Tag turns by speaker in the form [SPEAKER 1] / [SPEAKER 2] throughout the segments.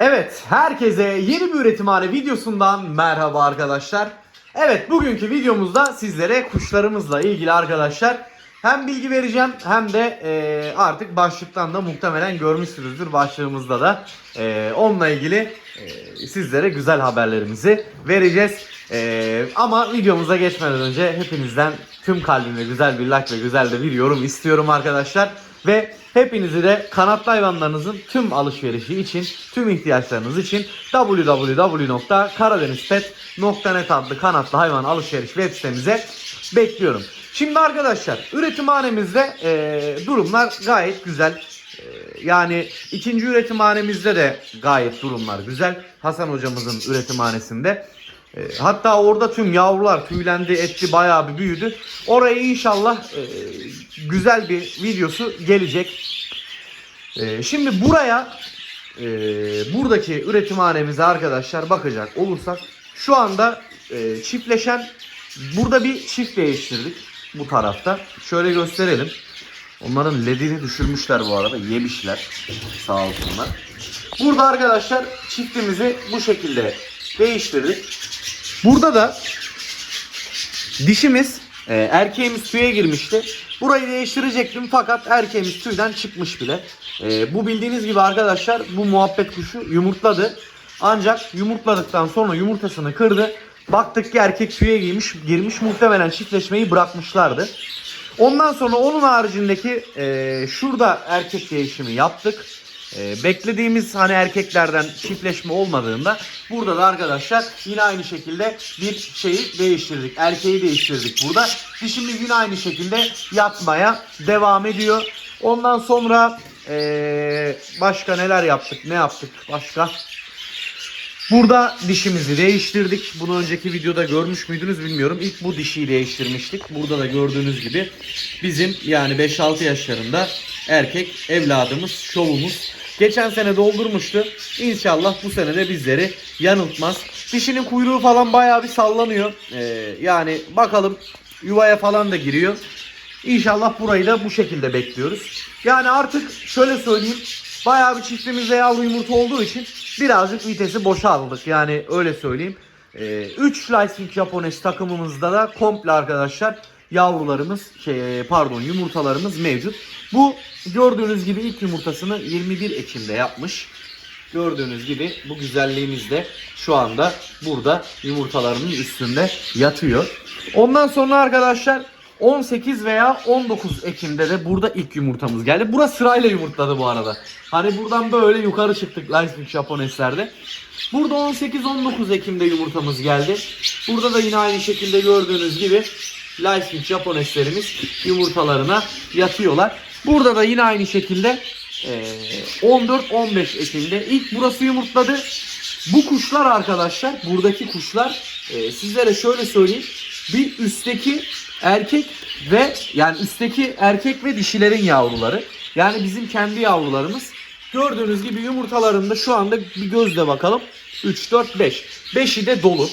[SPEAKER 1] Evet, herkese yeni bir üretimhane videosundan merhaba arkadaşlar. Evet, bugünkü videomuzda sizlere kuşlarımızla ilgili arkadaşlar hem bilgi vereceğim hem de e, artık başlıktan da muhtemelen görmüşsünüzdür başlığımızda da e, onunla ilgili e, sizlere güzel haberlerimizi vereceğiz. E, ama videomuza geçmeden önce hepinizden tüm kalbimle güzel bir like ve güzel de bir yorum istiyorum arkadaşlar. Ve hepinizi de kanatlı hayvanlarınızın tüm alışverişi için, tüm ihtiyaçlarınız için www.karadenizpet.net adlı kanatlı hayvan alışveriş web sitemize bekliyorum. Şimdi arkadaşlar üretimhanemizde e, durumlar gayet güzel. E, yani ikinci üretimhanemizde de gayet durumlar güzel. Hasan hocamızın üretimhanesinde. E, hatta orada tüm yavrular tüylendi etti bayağı bir büyüdü. Oraya inşallah e, güzel bir videosu gelecek. E, şimdi buraya buradaki üretimhanemize arkadaşlar bakacak olursak şu anda çiftleşen burada bir çift değiştirdik bu tarafta. Şöyle gösterelim. Onların ledini düşürmüşler bu arada. Yemişler. Sağ olsunlar. Burada arkadaşlar çiftimizi bu şekilde değiştirdik. Burada da dişimiz e, erkeğimiz tüye girmişti. Burayı değiştirecektim fakat erkeğimiz tüyden çıkmış bile. E, bu bildiğiniz gibi arkadaşlar bu muhabbet kuşu yumurtladı. Ancak yumurtladıktan sonra yumurtasını kırdı. Baktık ki erkek tüye girmiş, girmiş muhtemelen çiftleşmeyi bırakmışlardı. Ondan sonra onun haricindeki e, şurada erkek değişimi yaptık. E, beklediğimiz hani erkeklerden çiftleşme olmadığında burada da arkadaşlar yine aynı şekilde bir şeyi değiştirdik. Erkeği değiştirdik burada. Dişimiz yine aynı şekilde yatmaya devam ediyor. Ondan sonra e, başka neler yaptık ne yaptık başka? Burada dişimizi değiştirdik. Bunu önceki videoda görmüş müydünüz bilmiyorum. İlk bu dişiyi değiştirmiştik. Burada da gördüğünüz gibi bizim yani 5-6 yaşlarında erkek evladımız, şovumuz. Geçen sene doldurmuştu. İnşallah bu sene de bizleri yanıltmaz. Dişinin kuyruğu falan bayağı bir sallanıyor. Ee, yani bakalım yuvaya falan da giriyor. İnşallah burayı da bu şekilde bekliyoruz. Yani artık şöyle söyleyeyim. Bayağı bir çiftimizde yavru yumurta olduğu için birazcık vitesi boşa aldık. Yani öyle söyleyeyim. 3 Licensing Japones takımımızda da komple arkadaşlar yavrularımız şey pardon yumurtalarımız mevcut. Bu gördüğünüz gibi ilk yumurtasını 21 Ekim'de yapmış. Gördüğünüz gibi bu güzelliğimiz de şu anda burada yumurtalarının üstünde yatıyor. Ondan sonra arkadaşlar 18 veya 19 Ekim'de de burada ilk yumurtamız geldi. Burası sırayla yumurtladı bu arada. Hani buradan böyle yukarı çıktık Lightning Japones'lerde. Burada 18-19 Ekim'de yumurtamız geldi. Burada da yine aynı şekilde gördüğünüz gibi Lightning Japones'lerimiz yumurtalarına yatıyorlar. Burada da yine aynı şekilde eee, 14-15 Ekim'de ilk burası yumurtladı. Bu kuşlar arkadaşlar, buradaki kuşlar eee, sizlere şöyle söyleyeyim. Bir üstteki erkek ve yani üstteki erkek ve dişilerin yavruları. Yani bizim kendi yavrularımız. Gördüğünüz gibi yumurtalarında şu anda bir gözle bakalım. 3, 4, 5. 5'i de dolu.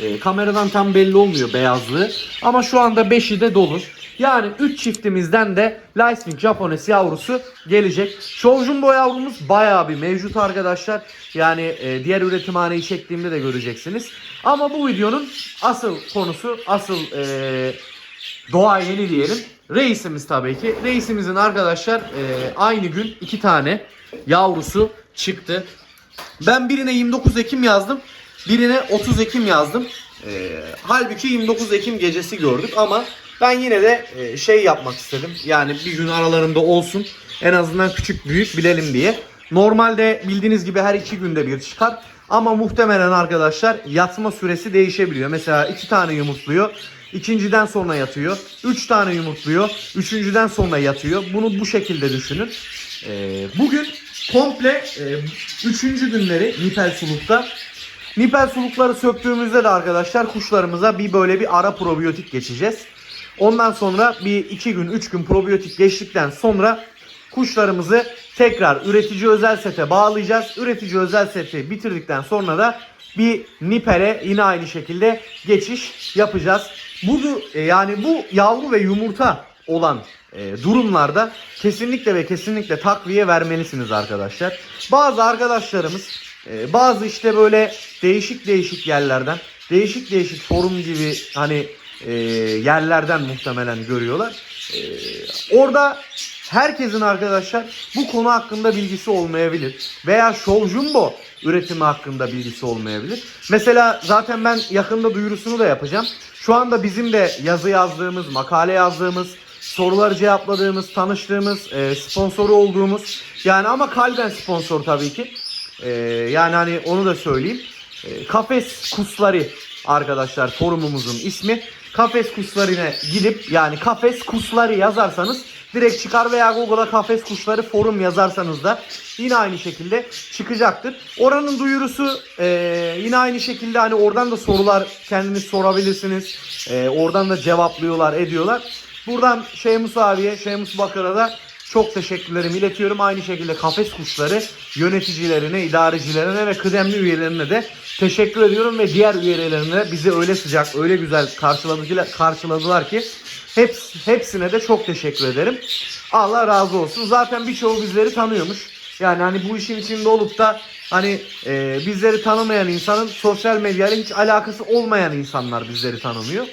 [SPEAKER 1] Ee, kameradan tam belli olmuyor beyazlığı. Ama şu anda 5'i de dolu. Yani 3 çiftimizden de Lightning Japones yavrusu gelecek. Show Jumbo yavrumuz bayağı bir mevcut arkadaşlar. Yani e, diğer üretimhaneyi çektiğimde de göreceksiniz. Ama bu videonun asıl konusu, asıl e, doğa yeni diyelim. Reisimiz tabii ki. Reisimizin arkadaşlar e, aynı gün iki tane yavrusu çıktı. Ben birine 29 Ekim yazdım. Birine 30 Ekim yazdım. E, halbuki 29 Ekim gecesi gördük ama ben yine de e, şey yapmak istedim. Yani bir gün aralarında olsun. En azından küçük büyük bilelim diye. Normalde bildiğiniz gibi her iki günde bir çıkar. Ama muhtemelen arkadaşlar yatma süresi değişebiliyor. Mesela iki tane yumurtluyor. İkinciden sonra yatıyor. Üç tane yumurtluyor. Üçüncüden sonra yatıyor. Bunu bu şekilde düşünün. Ee, bugün komple e, üçüncü günleri Nipel Suluk'ta. Nipel sulukları söktüğümüzde de arkadaşlar kuşlarımıza bir böyle bir ara probiyotik geçeceğiz. Ondan sonra bir iki gün üç gün probiyotik geçtikten sonra kuşlarımızı tekrar üretici özel sete bağlayacağız. Üretici özel seti bitirdikten sonra da bir nipere yine aynı şekilde geçiş yapacağız. Bu e, yani bu yavru ve yumurta olan e, durumlarda kesinlikle ve kesinlikle takviye vermelisiniz arkadaşlar. Bazı arkadaşlarımız e, bazı işte böyle değişik değişik yerlerden, değişik değişik forum gibi hani e, yerlerden muhtemelen görüyorlar. E, orada herkesin arkadaşlar bu konu hakkında bilgisi olmayabilir. Veya Show Jumbo üretimi hakkında bilgisi olmayabilir. Mesela zaten ben yakında duyurusunu da yapacağım. Şu anda bizim de yazı yazdığımız, makale yazdığımız, soruları cevapladığımız, tanıştığımız, e, sponsoru olduğumuz yani ama kalben sponsor tabii ki. E, yani hani onu da söyleyeyim. E, Kafes Kusları arkadaşlar forumumuzun ismi. Kafes Kusları'na gidip yani Kafes Kusları yazarsanız direkt çıkar veya Google'a Kafes Kuşları forum yazarsanız da yine aynı şekilde çıkacaktır. Oranın duyurusu e, yine aynı şekilde hani oradan da sorular kendiniz sorabilirsiniz. E, oradan da cevaplıyorlar ediyorlar. Buradan Şeymus abiye, Şeymus Bakır'a da çok teşekkürlerimi iletiyorum. Aynı şekilde kafes kuşları yöneticilerine, idarecilerine ve kıdemli üyelerine de teşekkür ediyorum ve diğer üyelerine bizi öyle sıcak, öyle güzel karşıladılar, ki hepsi, hepsine de çok teşekkür ederim. Allah razı olsun. Zaten birçoğu bizleri tanıyormuş. Yani hani bu işin içinde olup da hani e, bizleri tanımayan insanın sosyal medyayla hiç alakası olmayan insanlar bizleri tanımıyor.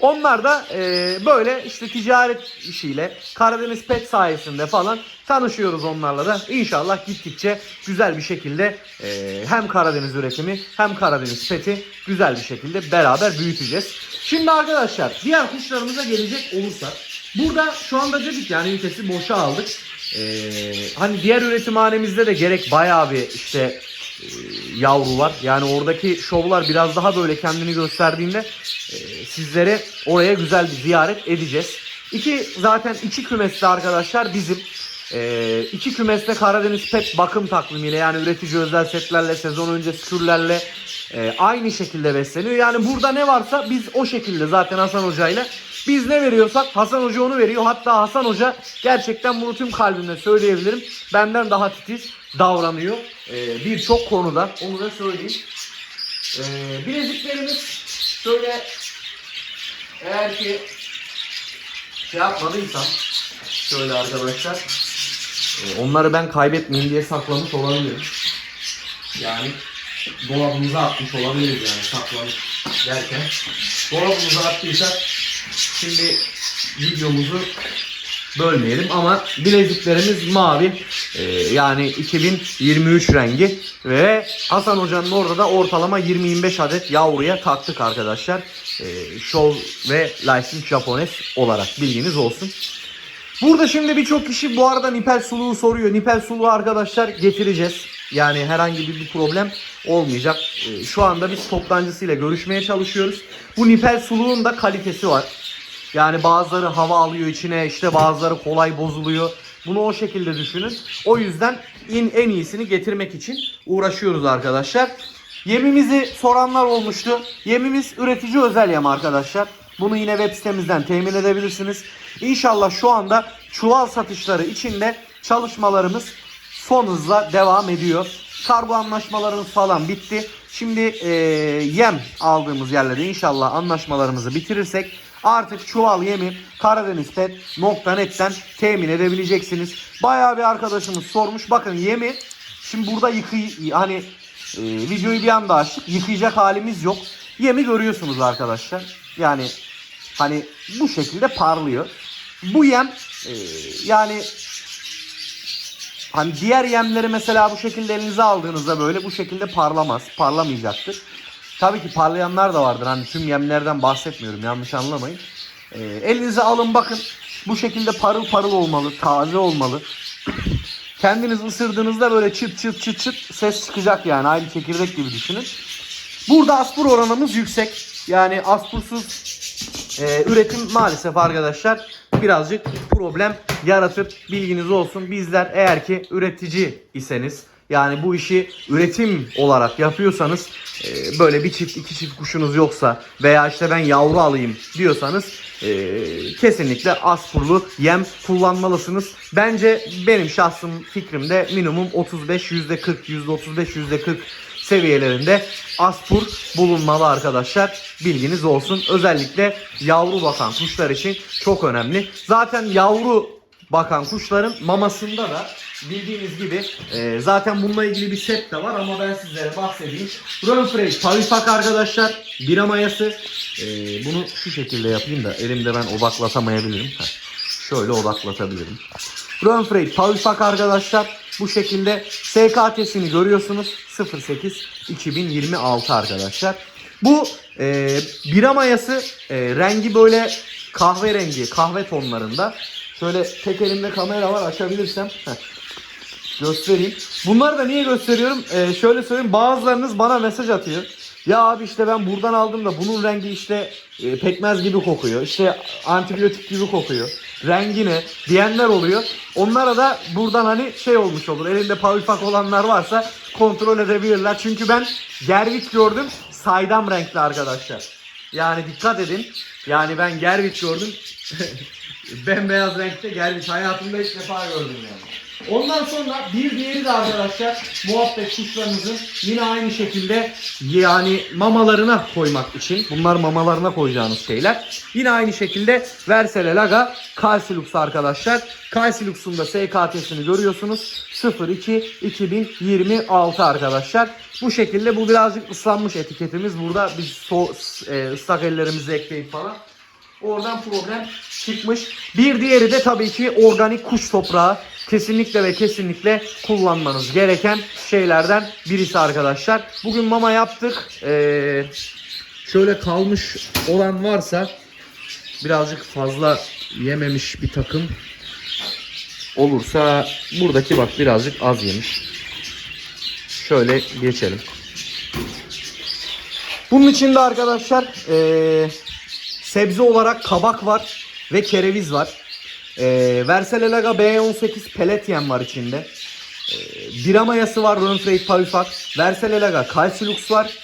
[SPEAKER 1] Onlar da e, böyle işte ticaret işiyle Karadeniz Pet sayesinde falan tanışıyoruz onlarla da. İnşallah gittikçe güzel bir şekilde e, hem Karadeniz üretimi hem Karadeniz Pet'i güzel bir şekilde beraber büyüteceğiz. Şimdi arkadaşlar diğer kuşlarımıza gelecek olursak burada şu anda dedik yani vitesi boşa aldık. E, hani diğer üretimhanemizde de gerek bayağı bir işte yavru var. Yani oradaki şovlar biraz daha böyle kendini gösterdiğinde e, sizlere oraya güzel bir ziyaret edeceğiz. İki zaten iki kümeste arkadaşlar bizim e, iki kümeste Karadeniz Pet bakım takvimiyle yani üretici özel setlerle sezon önce skürlerle e, aynı şekilde besleniyor. Yani burada ne varsa biz o şekilde zaten Hasan Hoca ile biz ne veriyorsak Hasan Hoca onu veriyor. Hatta Hasan Hoca gerçekten bunu tüm kalbimle söyleyebilirim. Benden daha titiz davranıyor. Ee, Birçok konuda. Onu da söyleyeyim. Ee, bileziklerimiz şöyle eğer ki şey yapmadıysam şöyle arkadaşlar e, onları ben kaybetmeyeyim diye saklamış olabilirim. Yani dolabımıza atmış olabiliriz yani saklamış derken. Dolabımıza attıysak şimdi videomuzu bölmeyelim ama bileziklerimiz mavi Ee, yani 2023 rengi ve Hasan Hoca'nın orada da ortalama 20-25 adet yavruya taktık arkadaşlar. Ee, Show ve Licensed Japones olarak bilginiz olsun. Burada şimdi birçok kişi bu arada nipel suluğu soruyor. Nipel suluğu arkadaşlar getireceğiz. Yani herhangi bir problem olmayacak. Ee, Şu anda biz toptancısıyla görüşmeye çalışıyoruz. Bu nipel suluğun da kalitesi var. Yani bazıları hava alıyor içine işte bazıları kolay bozuluyor. Bunu o şekilde düşünün. O yüzden in en iyisini getirmek için uğraşıyoruz arkadaşlar. Yemimizi soranlar olmuştu. Yemimiz üretici özel yem arkadaşlar. Bunu yine web sitemizden temin edebilirsiniz. İnşallah şu anda çuval satışları içinde çalışmalarımız son hızla devam ediyor. Kargo anlaşmalarımız falan bitti. Şimdi e, yem aldığımız yerlerde inşallah anlaşmalarımızı bitirirsek artık çuval yemi karadenizpet.net'ten temin edebileceksiniz. Bayağı bir arkadaşımız sormuş. Bakın yemi şimdi burada yıkay hani e, videoyu bir anda açtık. Yıkayacak halimiz yok. Yemi görüyorsunuz arkadaşlar. Yani hani bu şekilde parlıyor. Bu yem e, yani Hani diğer yemleri mesela bu şekilde elinize aldığınızda böyle bu şekilde parlamaz. Parlamayacaktır. Tabii ki parlayanlar da vardır. Hani tüm yemlerden bahsetmiyorum. Yanlış anlamayın. Ee, elinize alın bakın. Bu şekilde parıl parıl olmalı. Taze olmalı. Kendiniz ısırdığınızda böyle çıt çıt çıt çıt ses çıkacak yani. Aynı çekirdek gibi düşünün. Burada aspur oranımız yüksek. Yani aspursuz e, üretim maalesef arkadaşlar birazcık problem yaratır. Bilginiz olsun. Bizler eğer ki üretici iseniz yani bu işi üretim olarak yapıyorsanız e, böyle bir çift iki çift kuşunuz yoksa veya işte ben yavru alayım diyorsanız e, kesinlikle aspurlu yem kullanmalısınız. Bence benim şahsım fikrimde minimum 35 %40 %35 %40 seviyelerinde aspur bulunmalı arkadaşlar. Bilginiz olsun. Özellikle yavru bakan kuşlar için çok önemli. Zaten yavru bakan kuşların mamasında da bildiğiniz gibi e, zaten bununla ilgili bir set de var ama ben sizlere bahsedeyim. Rönfrey Pavifak arkadaşlar. Bira mayası. E, bunu şu şekilde yapayım da elimde ben odaklatamayabilirim. Heh, şöyle odaklatabilirim. Rönfrey Pavifak arkadaşlar. Bu şekilde SKT'sini görüyorsunuz. 08 2026 arkadaşlar. Bu e, bira mayası e, rengi böyle kahverengi, kahve tonlarında. Şöyle tek elimde kamera var açabilirsem. Göstereyim. Bunları da niye gösteriyorum? Ee, şöyle söyleyeyim. Bazılarınız bana mesaj atıyor. Ya abi işte ben buradan aldım da bunun rengi işte e, pekmez gibi kokuyor. İşte antibiyotik gibi kokuyor. Rengi ne? Diyenler oluyor. Onlara da buradan hani şey olmuş olur. Elinde pavifak olanlar varsa kontrol edebilirler. Çünkü ben gervit gördüm. Saydam renkli arkadaşlar. Yani dikkat edin. Yani ben gervit gördüm. Bembeyaz renkte gervit. Hayatımda ilk defa gördüm yani. Ondan sonra bir diğeri de arkadaşlar muhabbet kuşlarımızın yine aynı şekilde yani mamalarına koymak için bunlar mamalarına koyacağınız şeyler. Yine aynı şekilde Versele Laga Calcilux arkadaşlar. Calcilux'un da SKT'sini görüyorsunuz. 02 2026 arkadaşlar. Bu şekilde bu birazcık ıslanmış etiketimiz. Burada biz so, e, ıslak ellerimizi ekleyip falan Oradan problem çıkmış. Bir diğeri de tabii ki organik kuş toprağı. Kesinlikle ve kesinlikle kullanmanız gereken şeylerden birisi arkadaşlar. Bugün mama yaptık. Ee, şöyle kalmış olan varsa birazcık fazla yememiş bir takım olursa buradaki bak birazcık az yemiş. Şöyle geçelim. Bunun içinde arkadaşlar ee, sebze olarak kabak var ve kereviz var. Ee, Versele Laga B18 pelet yem var içinde. Ee, bira mayası var Rönfrey Pavifak. Versele Laga Calcilux var.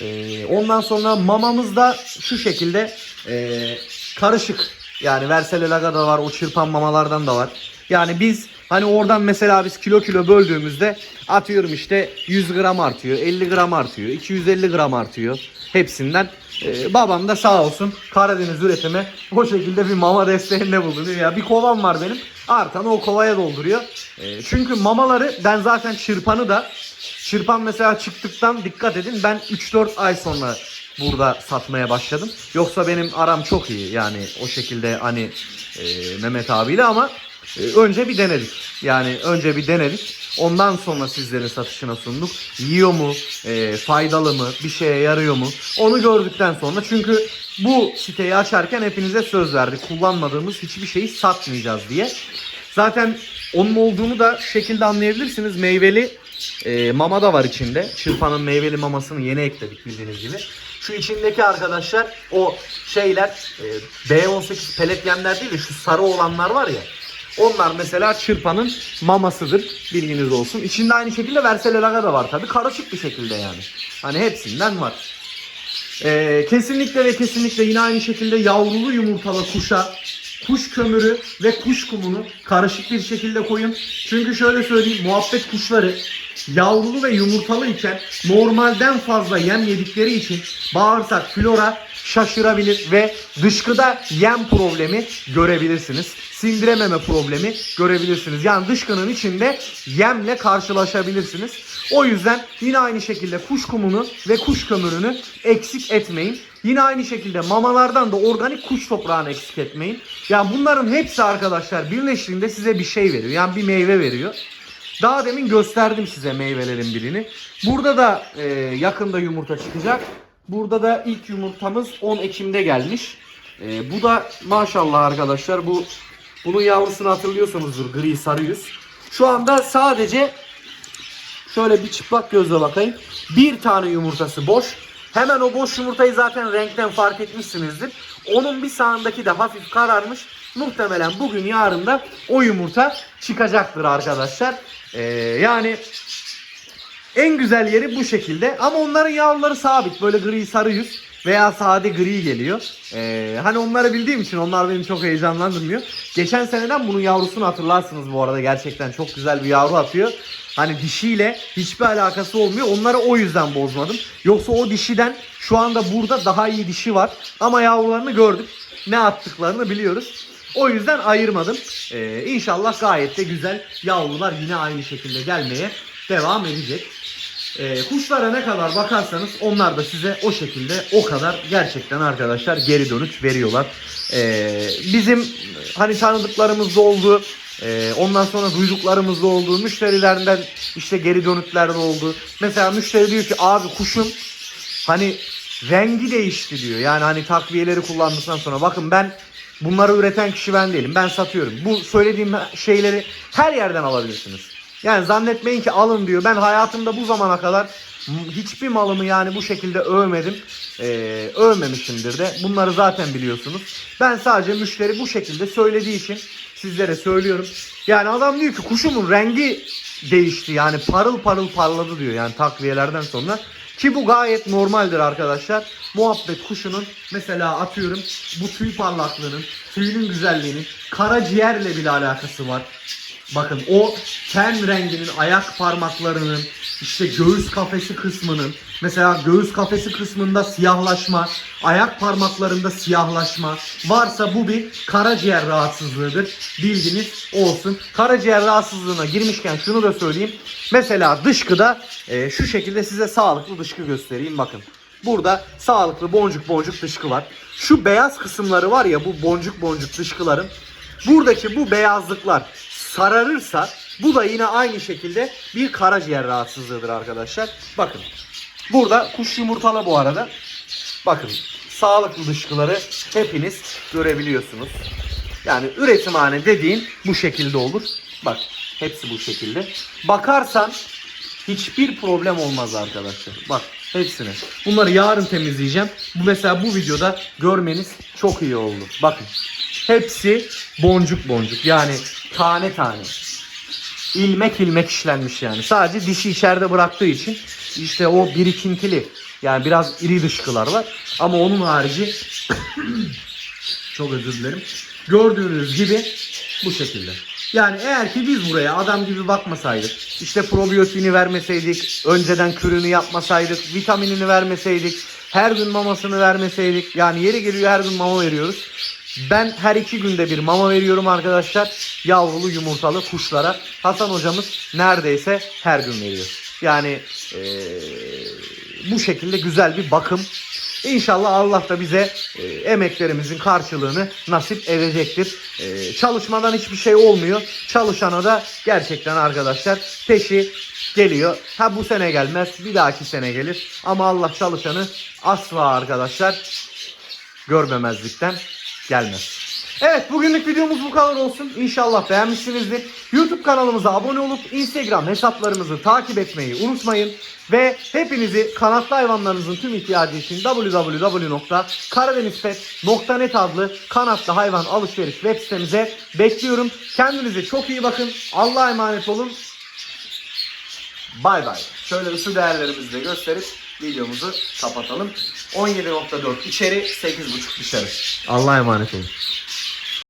[SPEAKER 1] Ee, ondan sonra mamamız da şu şekilde ee, karışık. Yani Versele Laga da var, o çırpan mamalardan da var. Yani biz hani oradan mesela biz kilo kilo böldüğümüzde atıyorum işte 100 gram artıyor, 50 gram artıyor, 250 gram artıyor hepsinden. Ee, babam da sağ olsun Karadeniz üretimi o şekilde bir mama desteğinde bulunuyor. Ya bir kovam var benim. Artanı o kovaya dolduruyor. Ee, çünkü mamaları ben zaten çırpanı da çırpan mesela çıktıktan dikkat edin ben 3-4 ay sonra burada satmaya başladım. Yoksa benim aram çok iyi yani o şekilde hani e, Mehmet abiyle ama e, önce bir denedik. Yani önce bir denedik. Ondan sonra sizlerin satışına sunduk. Yiyor mu? e, faydalı mı? Bir şeye yarıyor mu? Onu gördükten sonra çünkü bu siteyi açarken hepinize söz verdik. Kullanmadığımız hiçbir şeyi satmayacağız diye. Zaten onun olduğunu da şekilde anlayabilirsiniz. Meyveli e, mama da var içinde. Çırpanın meyveli mamasını yeni ekledik bildiğiniz gibi. Şu içindeki arkadaşlar o şeyler e, B18 pelet yemler değil de şu sarı olanlar var ya. Onlar mesela çırpanın mamasıdır. Bilginiz olsun. İçinde aynı şekilde Verselelaga da var tabi. Karışık bir şekilde yani. Hani hepsinden var. Ee, kesinlikle ve kesinlikle yine aynı şekilde yavrulu yumurtalı kuşa kuş kömürü ve kuş kumunu karışık bir şekilde koyun. Çünkü şöyle söyleyeyim muhabbet kuşları yavrulu ve yumurtalı iken normalden fazla yem yedikleri için bağırsak flora şaşırabilir ve dışkıda yem problemi görebilirsiniz. Sindirememe problemi görebilirsiniz. Yani dışkının içinde yemle karşılaşabilirsiniz. O yüzden yine aynı şekilde kuş kumunu ve kuş kömürünü eksik etmeyin. Yine aynı şekilde mamalardan da organik kuş toprağını eksik etmeyin. Yani bunların hepsi arkadaşlar birleştiğinde size bir şey veriyor. Yani bir meyve veriyor. Daha demin gösterdim size meyvelerin birini. Burada da e, yakında yumurta çıkacak. Burada da ilk yumurtamız 10 Ekim'de gelmiş. E, bu da maşallah arkadaşlar bu bunun yavrusunu hatırlıyorsunuzdur gri sarı yüz. Şu anda sadece şöyle bir çıplak gözle bakayım. Bir tane yumurtası boş. Hemen o boş yumurtayı zaten renkten fark etmişsinizdir. Onun bir sağındaki de hafif kararmış. Muhtemelen bugün yarın da o yumurta çıkacaktır arkadaşlar. Ee, yani en güzel yeri bu şekilde. Ama onların yavruları sabit. Böyle gri sarı yüz veya sade gri geliyor. Ee, hani onları bildiğim için onlar beni çok heyecanlandırmıyor. Geçen seneden bunun yavrusunu hatırlarsınız bu arada. Gerçekten çok güzel bir yavru atıyor. Hani dişiyle hiçbir alakası olmuyor. Onları o yüzden bozmadım. Yoksa o dişiden şu anda burada daha iyi dişi var. Ama yavrularını gördük. Ne attıklarını biliyoruz. O yüzden ayırmadım. Ee, inşallah gayet de güzel yavrular yine aynı şekilde gelmeye devam edecek. Ee, kuşlara ne kadar bakarsanız onlar da size o şekilde o kadar gerçekten arkadaşlar geri dönüş veriyorlar. Ee, bizim hani tanıdıklarımız da oldu. Ee, ondan sonra duyduklarımız da oldu. Müşterilerden işte geri dönütler de oldu. Mesela müşteri diyor ki abi kuşun hani rengi değişti diyor. Yani hani takviyeleri kullandıktan sonra bakın ben bunları üreten kişi ben değilim. Ben satıyorum. Bu söylediğim şeyleri her yerden alabilirsiniz. Yani zannetmeyin ki alın diyor. Ben hayatımda bu zamana kadar hiçbir malımı yani bu şekilde övmedim. Ee, övmemişimdir de. Bunları zaten biliyorsunuz. Ben sadece müşteri bu şekilde söylediği için sizlere söylüyorum. Yani adam diyor ki kuşumun rengi değişti. Yani parıl parıl parladı diyor. Yani takviyelerden sonra. Ki bu gayet normaldir arkadaşlar. Muhabbet kuşunun mesela atıyorum bu tüy parlaklığının, tüyünün güzelliğinin karaciğerle bile alakası var. Bakın o ten renginin ayak parmaklarının işte göğüs kafesi kısmının mesela göğüs kafesi kısmında siyahlaşma, ayak parmaklarında siyahlaşma varsa bu bir karaciğer rahatsızlığıdır. Bilginiz olsun. Karaciğer rahatsızlığına girmişken şunu da söyleyeyim. Mesela dışkıda e, şu şekilde size sağlıklı dışkı göstereyim bakın. Burada sağlıklı boncuk boncuk dışkı var. Şu beyaz kısımları var ya bu boncuk boncuk dışkıların buradaki bu beyazlıklar sararırsa bu da yine aynı şekilde bir karaciğer rahatsızlığıdır arkadaşlar. Bakın burada kuş yumurtalı bu arada. Bakın sağlıklı dışkıları hepiniz görebiliyorsunuz. Yani üretimhane dediğin bu şekilde olur. Bak hepsi bu şekilde. Bakarsan hiçbir problem olmaz arkadaşlar. Bak hepsini. Bunları yarın temizleyeceğim. Bu mesela bu videoda görmeniz çok iyi oldu. Bakın. Hepsi boncuk boncuk. Yani tane tane. İlmek ilmek işlenmiş yani. Sadece dişi içeride bıraktığı için işte o birikintili yani biraz iri dışkılar var. Ama onun harici çok özür dilerim. Gördüğünüz gibi bu şekilde. Yani eğer ki biz buraya adam gibi bakmasaydık, işte probiyotiğini vermeseydik, önceden kürünü yapmasaydık, vitaminini vermeseydik, her gün mamasını vermeseydik, yani yeri geliyor her gün mama veriyoruz. Ben her iki günde bir mama veriyorum arkadaşlar. Yavrulu yumurtalı kuşlara. Hasan hocamız neredeyse her gün veriyor. Yani eee, bu şekilde güzel bir bakım. İnşallah Allah da bize e, emeklerimizin karşılığını nasip edecektir. E, çalışmadan hiçbir şey olmuyor. Çalışana da gerçekten arkadaşlar peşi geliyor. Ha bu sene gelmez, bir dahaki sene gelir. Ama Allah çalışanı asla arkadaşlar görmemezlikten gelmez. Evet bugünlük videomuz bu kadar olsun. İnşallah beğenmişsinizdir. YouTube kanalımıza abone olup Instagram hesaplarımızı takip etmeyi unutmayın. Ve hepinizi kanatlı hayvanlarınızın tüm ihtiyacı için www.karadenizpet.net adlı kanatlı hayvan alışveriş web sitemize bekliyorum. Kendinize çok iyi bakın. Allah'a emanet olun. Bay bay. Şöyle ısı değerlerimizi de gösterip videomuzu kapatalım. 17.4 içeri 8.5 dışarı. Allah'a emanet olun.